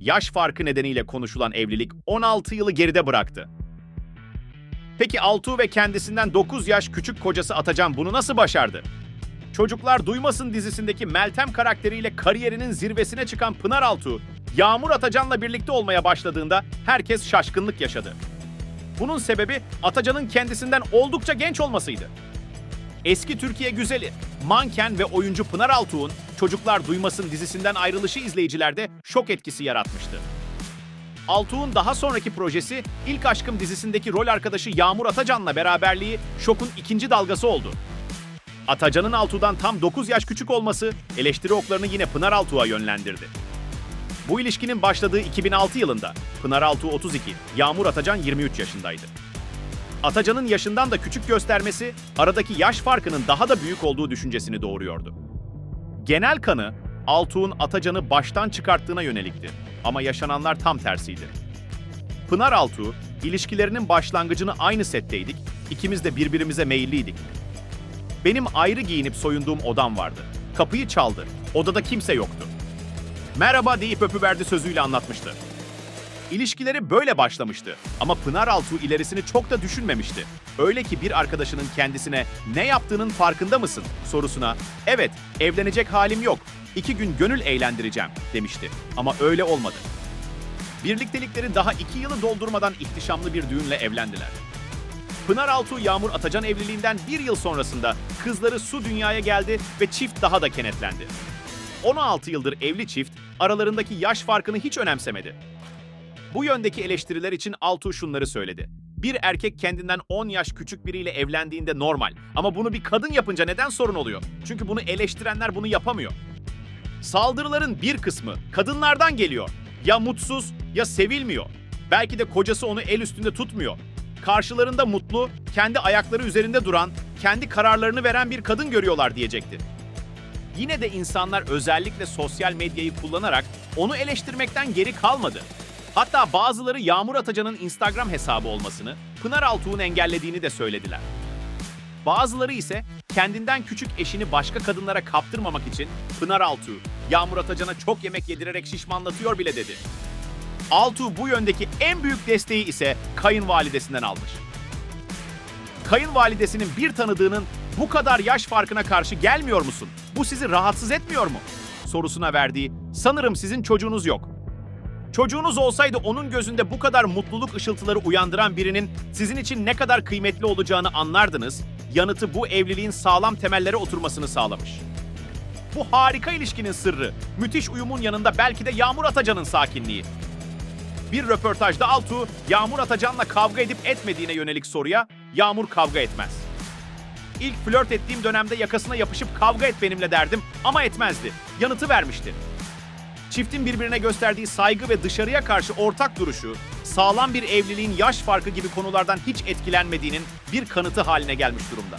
yaş farkı nedeniyle konuşulan evlilik 16 yılı geride bıraktı. Peki Altuğ ve kendisinden 9 yaş küçük kocası Atacan bunu nasıl başardı? Çocuklar Duymasın dizisindeki Meltem karakteriyle kariyerinin zirvesine çıkan Pınar Altuğ, Yağmur Atacan'la birlikte olmaya başladığında herkes şaşkınlık yaşadı. Bunun sebebi Atacan'ın kendisinden oldukça genç olmasıydı. Eski Türkiye güzeli, manken ve oyuncu Pınar Altuğ'un Çocuklar Duymasın dizisinden ayrılışı izleyicilerde şok etkisi yaratmıştı. Altuğ'un daha sonraki projesi İlk Aşkım dizisindeki rol arkadaşı Yağmur Atacan'la beraberliği şokun ikinci dalgası oldu. Atacan'ın Altuğ'dan tam 9 yaş küçük olması eleştiri oklarını yine Pınar Altuğ'a yönlendirdi. Bu ilişkinin başladığı 2006 yılında Pınar Altuğ 32, Yağmur Atacan 23 yaşındaydı. Atacan'ın yaşından da küçük göstermesi aradaki yaş farkının daha da büyük olduğu düşüncesini doğuruyordu. Genel kanı Altuğ'un Atacan'ı baştan çıkarttığına yönelikti ama yaşananlar tam tersiydi. Pınar Altuğ, ilişkilerinin başlangıcını aynı setteydik, ikimiz de birbirimize meyilliydik. Benim ayrı giyinip soyunduğum odam vardı. Kapıyı çaldı, odada kimse yoktu. Merhaba deyip öpüverdi sözüyle anlatmıştı. İlişkileri böyle başlamıştı ama Pınar Altuğ ilerisini çok da düşünmemişti. Öyle ki bir arkadaşının kendisine ne yaptığının farkında mısın sorusuna evet evlenecek halim yok iki gün gönül eğlendireceğim demişti ama öyle olmadı. Birliktelikleri daha iki yılı doldurmadan ihtişamlı bir düğünle evlendiler. Pınar Altuğ Yağmur Atacan evliliğinden bir yıl sonrasında kızları Su dünyaya geldi ve çift daha da kenetlendi. 16 yıldır evli çift aralarındaki yaş farkını hiç önemsemedi. Bu yöndeki eleştiriler için Altuğ şunları söyledi. Bir erkek kendinden 10 yaş küçük biriyle evlendiğinde normal. Ama bunu bir kadın yapınca neden sorun oluyor? Çünkü bunu eleştirenler bunu yapamıyor. Saldırıların bir kısmı kadınlardan geliyor. Ya mutsuz ya sevilmiyor. Belki de kocası onu el üstünde tutmuyor. Karşılarında mutlu, kendi ayakları üzerinde duran, kendi kararlarını veren bir kadın görüyorlar diyecekti. Yine de insanlar özellikle sosyal medyayı kullanarak onu eleştirmekten geri kalmadı. Hatta bazıları Yağmur Atacan'ın Instagram hesabı olmasını, Pınar Altuğ'un engellediğini de söylediler. Bazıları ise kendinden küçük eşini başka kadınlara kaptırmamak için Pınar Altuğ, Yağmur Atacan'a çok yemek yedirerek şişmanlatıyor bile dedi. Altuğ bu yöndeki en büyük desteği ise kayınvalidesinden almış. Kayınvalidesinin bir tanıdığının bu kadar yaş farkına karşı gelmiyor musun? Bu sizi rahatsız etmiyor mu? sorusuna verdiği sanırım sizin çocuğunuz yok. Çocuğunuz olsaydı onun gözünde bu kadar mutluluk ışıltıları uyandıran birinin sizin için ne kadar kıymetli olacağını anlardınız. Yanıtı bu evliliğin sağlam temellere oturmasını sağlamış. Bu harika ilişkinin sırrı, müthiş uyumun yanında belki de Yağmur Atacan'ın sakinliği. Bir röportajda Altuğ, Yağmur Atacan'la kavga edip etmediğine yönelik soruya, Yağmur kavga etmez. İlk flört ettiğim dönemde yakasına yapışıp kavga et benimle derdim ama etmezdi. Yanıtı vermişti. Çiftin birbirine gösterdiği saygı ve dışarıya karşı ortak duruşu, sağlam bir evliliğin yaş farkı gibi konulardan hiç etkilenmediğinin bir kanıtı haline gelmiş durumda.